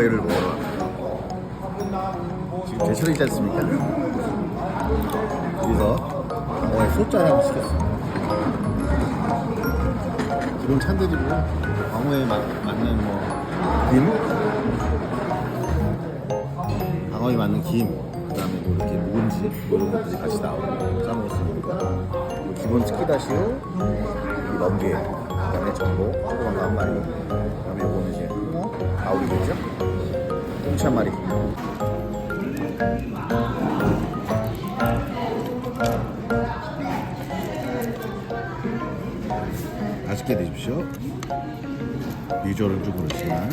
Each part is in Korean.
오해를 먹으러 지금 제철이 있지 않습니까? 여기서 어에 소자 하나 시켰습니다. 기본 찬들이고 광어에 맞는 뭐김? 방어에 맞는 김 그다음에 뭐 이렇게 묵은지 이런 것들이 같이 나오고 짜먹었습니다. 기본 치키다시요 넘게 그다음에 전복 한번한 마리. 그다음에 요거는 이제 홍어, 가오리겠죠? 꽁치 한 마리. 맛있게 드십시오. 비주얼은 좀 그렇지만.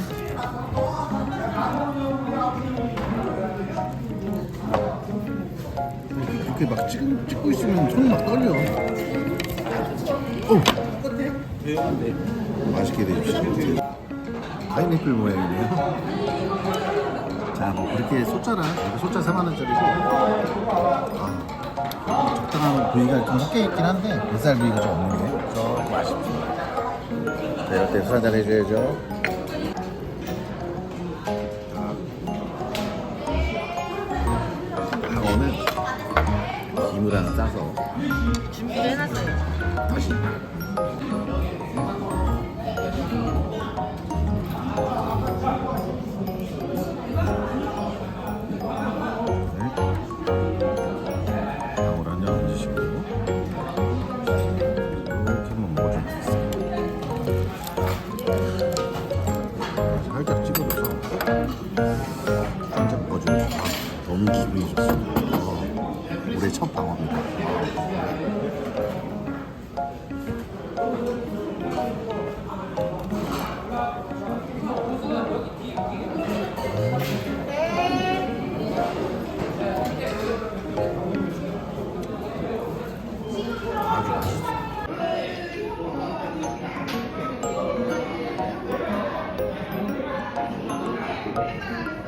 이렇게 막 찍, 찍고 있으면 손 막 떨려. 어. 맛있게 드십시오. 파인애플 모양이네요. 자, 뭐 그렇게 소짜라, 소짜 4만 원짜리고. 아, 적당한 부위가 좀 섞여 있긴 한데 뱃살 부위가 좀 없는 게좀 맛있습니다. 자, 이럴 때 술 한잔 해줘야죠. 김을 하나 싸서 준비를 해놨어요. 다시 첫 방어입니다.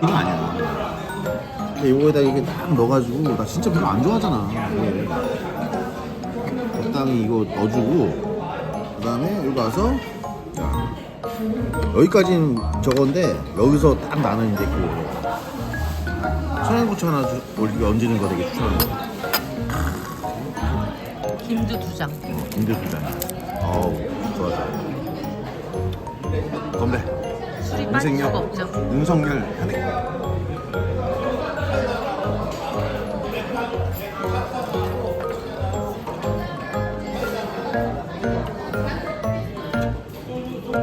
이거 아니야. 근데 이거에다 이게 딱 넣어가지고 나 진짜 별로 안 좋아하잖아. 적당히 이거 넣어주고 그 다음에 여기 와서 자, 여기까지는 저건데 여기서 딱 나는 이제 그 청양고추 하나 주- 올리게 얹는 거 되게 추천합니다. 김도 두 장. 김대수잖아. 어우 좋아 좋아. 건배. 술이 빠질 수가 없죠. 윤석열 현액.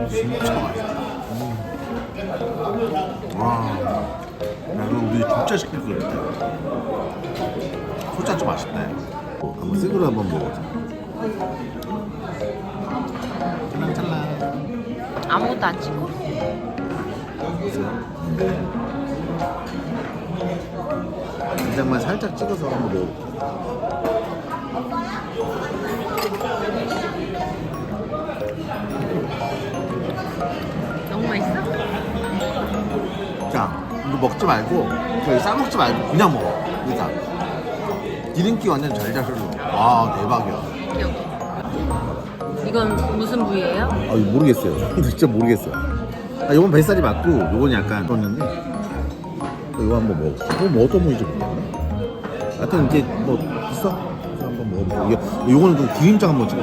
진짜 맛있다. 음. 와, 야, 이거 우리 진짜 시킬 거 같아. 소짜 좀 맛있다. 한번 생으로 한번 먹어보자. 찰랑찰랑. 아무것도 안 찍고? 간장만 살짝 찍어서 한번 먹어볼게 너무 맛있어? 자, 이거 먹지 말고, 저기 싸먹지 말고 그냥 먹어. 그러니까. 기름기 완전 잘잘 흘러. 와, 대박이야. 여기. 이건 무슨 부위예요? 아, 이거 모르겠어요. 진짜 모르겠어요. 아, 이건 뱃살이 맞고, 이건 약간 그렇는데, 이거 한번 먹어. 이거 뭐 어떤 부위인지 모르겠네. 하여튼 이제 뭐, 있어? 한번 먹어보고. 이거, 이거는 그 기름장 한번 찍어.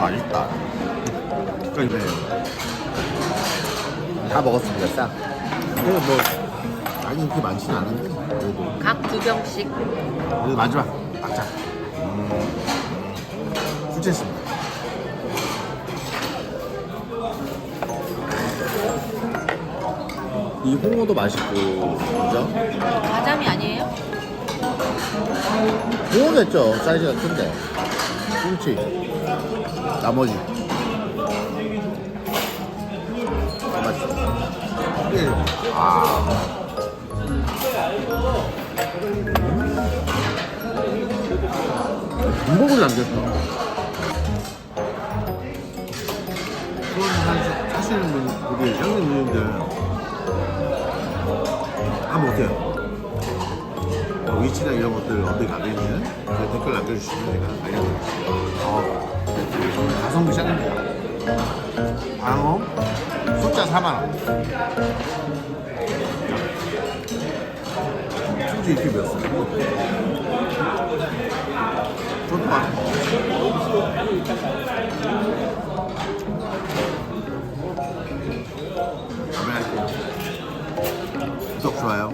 맛있다. 그러니까 다 먹었습니다. 싹. 근데 뭐 아니 그렇게 많지는 않은데 그래도 각 두 병씩. 그래도 마지막 막자. 음, 수치했습니다. 이 홍어도 맛있고, 그죠? 가자미 아니에요? 홍어겠죠. 사이즈가 큰데. 김치. 나머지. 아, 맛있어. 아. 군복을 남겼어. 그건 사실, 사실은 우리 형님 누님들 한번 보세요. 어, 위치나 이런 것들 어디 가면은 그 댓글 남겨주시면 제가 알려드릴게요. 어, 가성비 짱입니다. 방어 숫자 4만원. 충주 배웠어요. 좋다. 할게요. 구독, 좋아요.